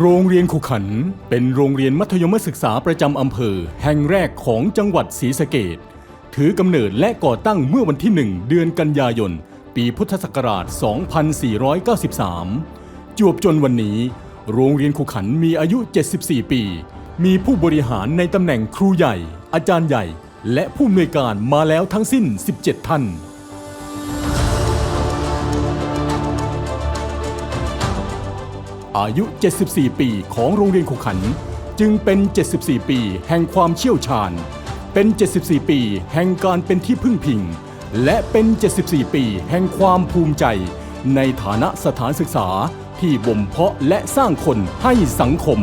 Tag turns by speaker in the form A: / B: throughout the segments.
A: โรงเรียนขุขัน เป็นโรงเรียนมัธยมศึกษาประจำอำเภอ แห่งแรกของจังหวัดศรีสะเกดถือกำเนิดและก่อตั้งเมื่อวันที่ 1 เดือนกันยายน ปีพุทธศักราช 2493 จวบจนวันนี้ โรงเรียนขุขันมีอายุ 74 ปี มีผู้บริหารในตำแหน่งครูใหญ่ อาจารย์ใหญ่ และผู้อำนวยการมาแล้วทั้งสิ้น 17 ท่าน อายุ 74 ปีของโรงเรียนขุขัน จึงเป็น 74 ปีแห่งความเชี่ยวชาญ เป็น 74 ปีแห่งการเป็นที่พึ่งพิง และเป็น 74 ปีแห่งความภูมิใจ ในฐานะสถานศึกษาที่บ่มเพาะและสร้างคนให้สังคม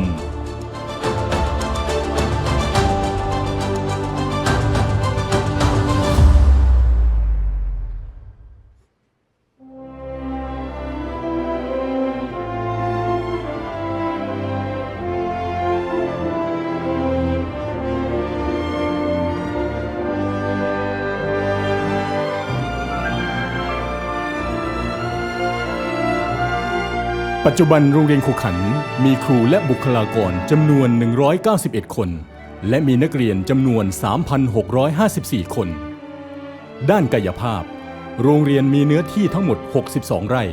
A: ปัจจุบันโรงเรียนขุขัน มีครูและบุคลากรจำนวน 191 คน และมีนักเรียนจำนวน 3,654 คน ด้านกายภาพ โรงเรียนมีเนื้อที่ทั้งหมด 62 ไร่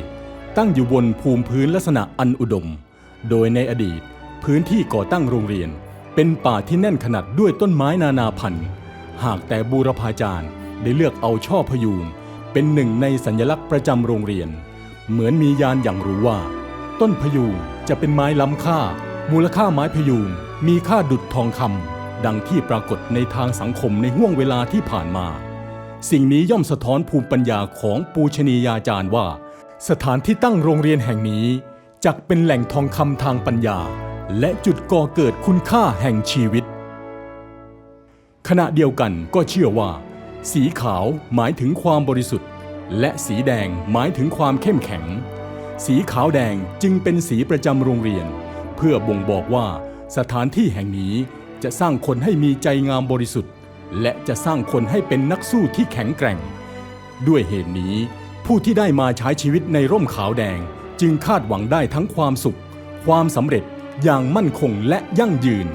A: ตั้งอยู่บนภูมิพื้นลักษณะอันอุดม โดยในอดีต พื้นที่ก่อตั้งโรงเรียน เป็นป่าที่แน่นขนาดด้วยต้นไม้นานาพันธุ์ หากแต่บูรพาจารย์ได้เลือกเอาช่อพยูงเป็นหนึ่งในสัญลักษณ์ประจำโรงเรียน เหมือนมียานอย่างรู้ว่า ต้นพยูงจะเป็นไม้ล้ำค่า มูลค่าไม้พยูงมีค่าดุจทองคำดังที่ปรากฏในทางสังคมในห่วงเวลาที่ผ่านมา สิ่งนี้ย่อมสะท้อนภูมิปัญญาของปูชนียาจารย์ว่า สถานที่ตั้งโรงเรียนแห่งนี้จักเป็นแหล่งทองคำทางปัญญา และจุดก่อเกิดคุณค่าแห่งชีวิต ขณะเดียวกันก็เชื่อว่า สีขาวหมายถึงความบริสุทธิ์ และสีแดงหมายถึงความเข้มแข็ง สีขาวแดงจึงเป็นสีประจำโรงเรียน เพื่อบ่งบอกว่าสถานที่แห่งนี้จะสร้างคนให้มีใจงามบริสุทธิ์ และจะสร้างคนให้เป็นนักสู้ที่แข็งแกร่ง ด้วยเหตุนี้ ผู้ที่ได้มาใช้ชีวิตในร่มขาวแดงจึงคาดหวังได้ทั้งความสุข ความสำเร็จอย่างมั่นคงและยั่งยืน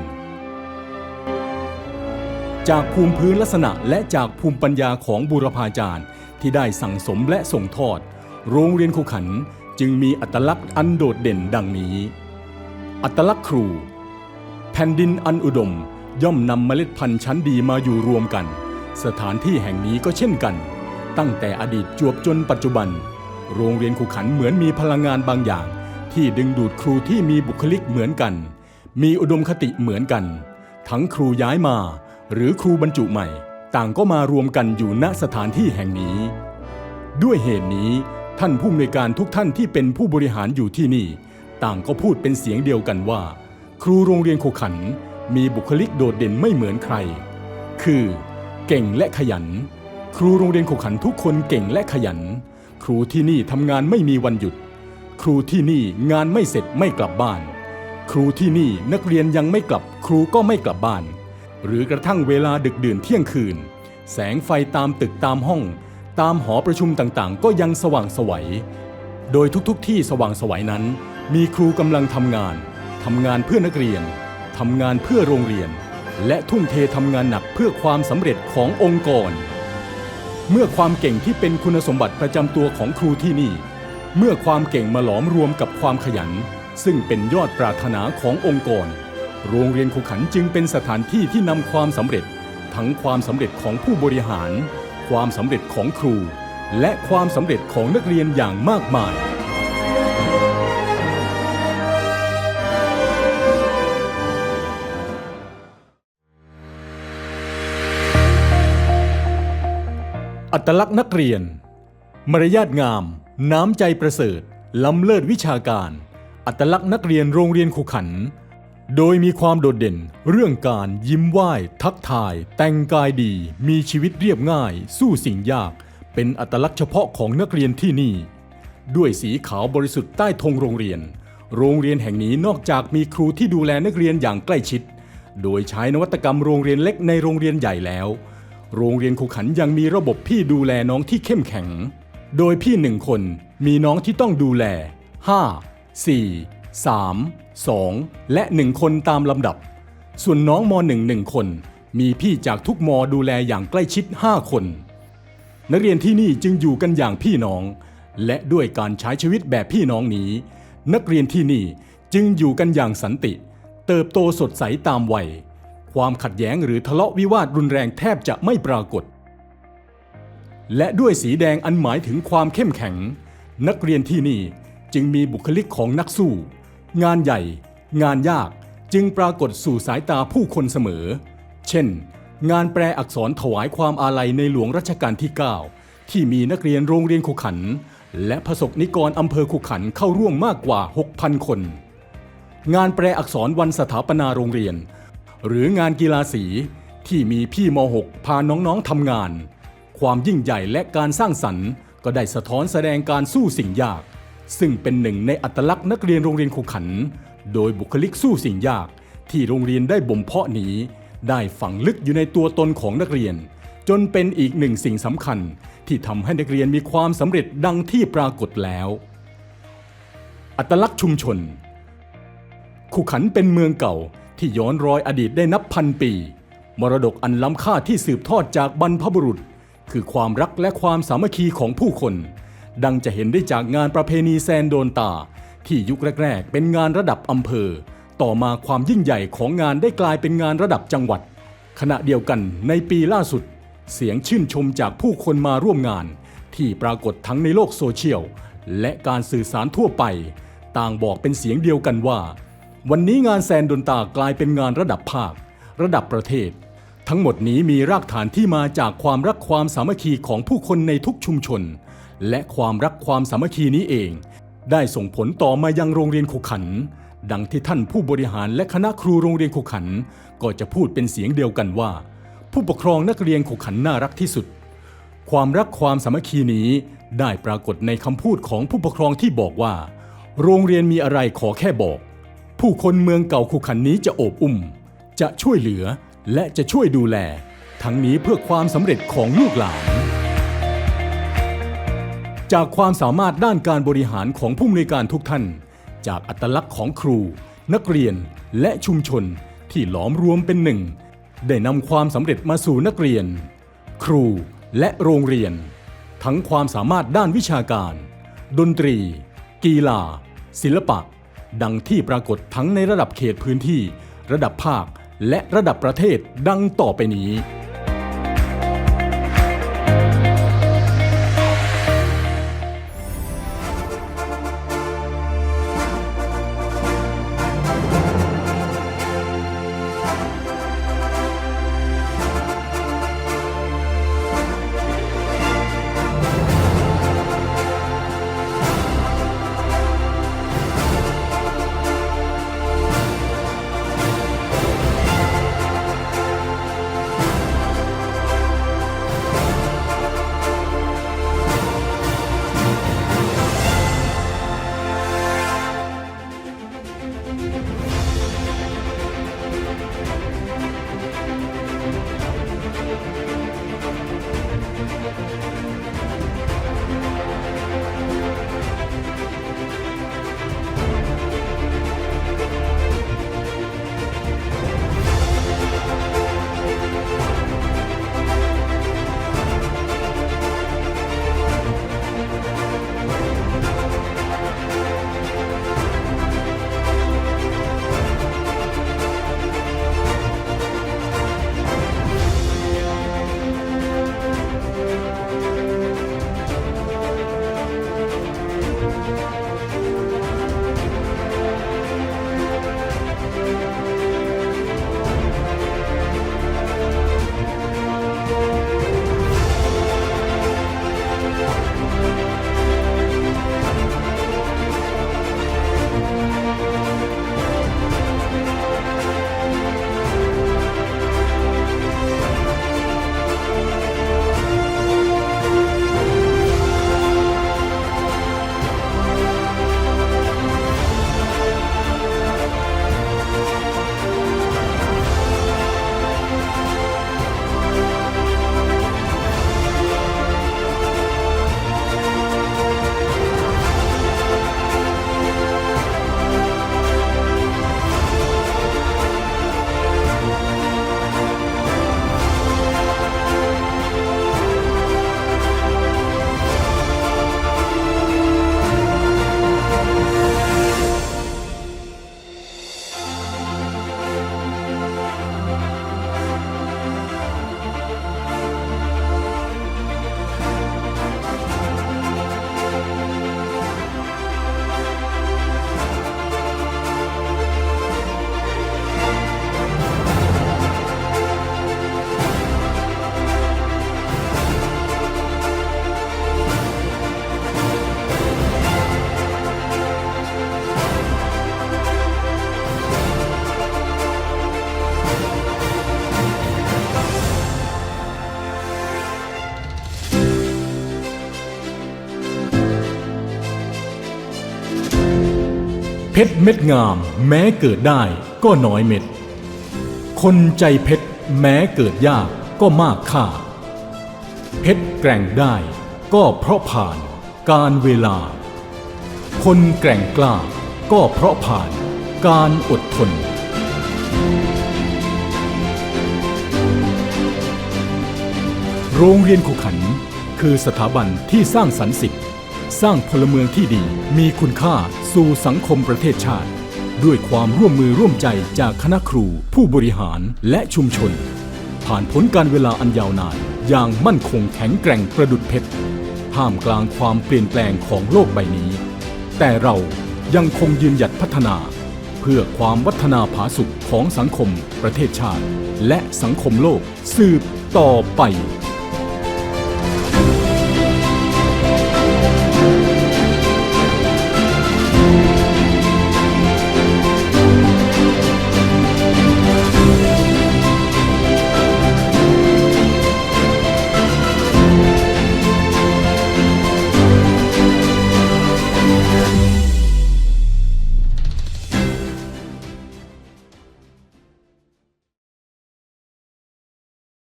A: จากภูมิพื้นลักษณะและจากภูมิปัญญาของบูรพาจารย์ที่ได้สั่งสมและส่งทอด โรงเรียนขุขัน จึงมีอัตลักษณ์อันโดดเด่นดังนี้ อัตลักษณ์ครู แผ่นดินอันอุดมย่อมนำเมล็ดพันธุ์ชั้นดีมาอยู่รวมกัน สถานที่แห่งนี้ก็เช่นกัน ตั้งแต่อดีตจวบจนปัจจุบัน โรงเรียนขุขันเหมือนมีพลังงานบางอย่าง ที่ดึงดูดครูที่มีบุคลิกเหมือนกัน มีอุดมคติเหมือนกัน ทั้งครูย้ายมา หรือครูบรรจุใหม่ ต่างก็มารวมกันอยู่ณสถานที่แห่งนี้ ด้วยเหตุนี้ ท่านผู้อำนวยการทุกท่านที่เป็นผู้บริหารอยู่ที่นี่ ต่างก็พูดเป็นเสียงเดียวกันว่า ครูโรงเรียนโคขันมีบุคลิกโดดเด่นไม่เหมือนใคร คือ เก่งและขยัน ครูโรงเรียนโคขันทุกคนเก่งและขยัน ครูที่นี่ทำงานไม่มีวันหยุด ครูที่นี่งานไม่เสร็จไม่กลับบ้าน ครูที่นี่นักเรียนยังไม่กลับ ครูก็ไม่กลับบ้าน หรือกระทั่งเวลาดึกดื่นเที่ยงคืน แสงไฟตามตึกตามห้อง ตามหอประชุมต่างๆ ก็ยังสว่างไสวัย โดยทุกๆ ที่สว่างไสวัยนั้น มีครูกำลังทำงานทำงานเพื่อนักเรียนทำงานเพื่อโรงเรียน และทุ่มเททำงานหนักเพื่อความสำเร็จขององค์กร เมื่อความเก่งที่เป็นคุณสมบัติประจำตัวของครูที่นี่ เมื่อความเก่งมาหลอมรวมกับความขยัน ซึ่งเป็นยอดปรารถนาขององค์กร โรงเรียนขุขันจึงเป็นสถานที่ที่นำความสำเร็จ ทั้งความสำเร็จของผู้บริหาร ความสำเร็จของครู และความสำเร็จของนักเรียนอย่างมากมาย อัตลักษณ์นักเรียน มารยาทงาม น้ำใจประเสริฐ ล้ำเลิศวิชาการ อัตลักษณ์นักเรียนโรงเรียนขุขัน โดยมีความโดดเด่นเรื่องการยิ้มไหว้ ทักทาย แต่งกายดี มีชีวิตเรียบง่าย สู้สิ่งยาก เป็นอัตลักษณ์เฉพาะของนักเรียนที่นี่ ด้วยสีขาวบริสุทธิ์ใต้ธงโรงเรียน โรงเรียนแห่งนี้นอกจากมีครูที่ดูแลนักเรียนอย่างใกล้ชิด โดยใช้นวัตกรรมโรงเรียนเล็กในโรงเรียนใหญ่แล้ว โรงเรียนขุขันยังมีระบบพี่ดูแลน้องที่เข้มแข็ง โดยพี่หนึ่งคนมีน้องที่ต้องดูแล 5 4 3 2 และ 1 คนตามลำดับ ส่วนน้องม .1 1 คน มีพี่จากทุกมดูแลอย่างใกล้ชิด 5 คน นักเรียนที่นี่จึงอยู่กันอย่างพี่น้อง และด้วยการใช้ชีวิตแบบพี่น้องนี้ นักเรียนที่นี่จึงอยู่กันอย่างสันติ เติบโตสดใสตามวัย ความขัดแย้งหรือทะเลาะวิวาทรุนแรงแทบจะไม่ปรากฏ และด้วยสีแดงอันหมายถึงความเข้มแข็ง นักเรียนที่นี่จึงมีบุคลิกของนักสู้ งานใหญ่ งานยากจึงปรากฏสู่สายตาผู้คนเสมอ เช่น งานแปลอักษรถวายความอาลัยในหลวงรัชกาลที่ 9 ที่มีนักเรียนโรงเรียนขุขัน และพระสกนิกรอำเภอขุขันเข้าร่วมมากกว่า 6,000 คน งานแปลอักษรวันสถาปนาโรงเรียน หรืองานกีฬาสีที่มีพี่ม .6 พาน้องๆทำงาน ความยิ่งใหญ่และการสร้างสรรค์ ก็ได้สะท้อนแสดงการสู้สิ่งยาก ซึ่งเป็นหนึ่งในอัตลักษณ์นักเรียนโรงเรียนขุขัน โดยบุคลิกสู้สิ่งยาก ที่โรงเรียนได้บ่มเพาะนี้ ได้ฝังลึกอยู่ในตัวตนของนักเรียน จนเป็นอีกหนึ่งสิ่งสำคัญ ที่ทำให้นักเรียนมีความสำเร็จดังที่ปรากฏแล้ว อัตลักษณ์ชุมชนขุขันเป็นเมืองเก่าที่ย้อนรอยอดีตได้นับพันปี มรดกอันล้ำค่าที่สืบทอดจากบรรพบุรุษ คือความรักและความสามัคคีของผู้คน ดังจะเห็นได้จากงานประเพณีแซนโดนตา ที่ยุคแรกๆ เป็นงานระดับอำเภอ ต่อมาความยิ่งใหญ่ของงานได้กลายเป็นงานระดับจังหวัด ขณะเดียวกันในปีล่าสุด เสียงชื่นชมจากผู้คนมาร่วมงาน ที่ปรากฏทั้งในโลกโซเชียล และการสื่อสารทั่วไป ต่างบอกเป็นเสียงเดียวกันว่า วันนี้งานแซนดนตากลายเป็นงานระดับภาค ระดับประเทศทั้งหมดนี้มีรากฐานที่มาจากความรักความสามัคคีของผู้คนในทุกชุมชน และความรักความสามัคคีนี้เอง ได้ส่งผลต่อมายังโรงเรียนขุขัน ดังที่ท่านผู้บริหารและคณะครูโรงเรียนขุขัน ก็จะพูดเป็นเสียงเดียวกันว่า ผู้ปกครองนักเรียนขุขันน่ารักที่สุด ความรักความสามัคคีนี้ได้ปรากฏในคำพูดของผู้ปกครองที่บอกว่า โรงเรียนมีอะไรขอแค่บอก ผู้คนเมืองเก่าขุขันนี้จะโอบอุ้ม จะช่วยเหลือและจะช่วยดูแล ทั้งนี้เพื่อความสำเร็จของลูกหลาน จากความสามารถด้านการบริหารของผู้อำนวยการทุกท่าน จากอัตลักษณ์ของครู นักเรียนและชุมชนที่หลอมรวมเป็นหนึ่ง ได้นำความสำเร็จมาสู่นักเรียน ครูและโรงเรียน ทั้งความสามารถด้านวิชาการ ดนตรี กีฬา ศิลปะ ดังที่ปรากฏทั้งในระดับเขตพื้นที่ ระดับภาคและระดับประเทศดังต่อไปนี้ เพชรเม็ดงาม แม้เกิดได้ก็น้อยเม็ด คนใจเพชรแม้เกิดยากก็มากค่า เพชรแกร่งได้ก็เพราะผ่านการเวลา คนแกร่งกล้าก็เพราะผ่านการอดทน โรงเรียนขุขันคือสถาบันที่สร้างสรรค์สิทธิ์ สร้างพลเมืองที่ดี มีคุณค่าสู่สังคมประเทศชาติ ด้วยความร่วมมือร่วมใจจากคณะครู ผู้บริหารและชุมชน ผ่านผลการเวลาอันยาวนาน อย่างมั่นคงแข็งแกร่งประดุดเพชรท่ามกลางความเปลี่ยนแปลงของโลกใบนี้ แต่เรายังคงยืนหยัดพัฒนา เพื่อความวัฒนาผาสุขของสังคมประเทศชาติ และสังคมโลกสืบต่อไป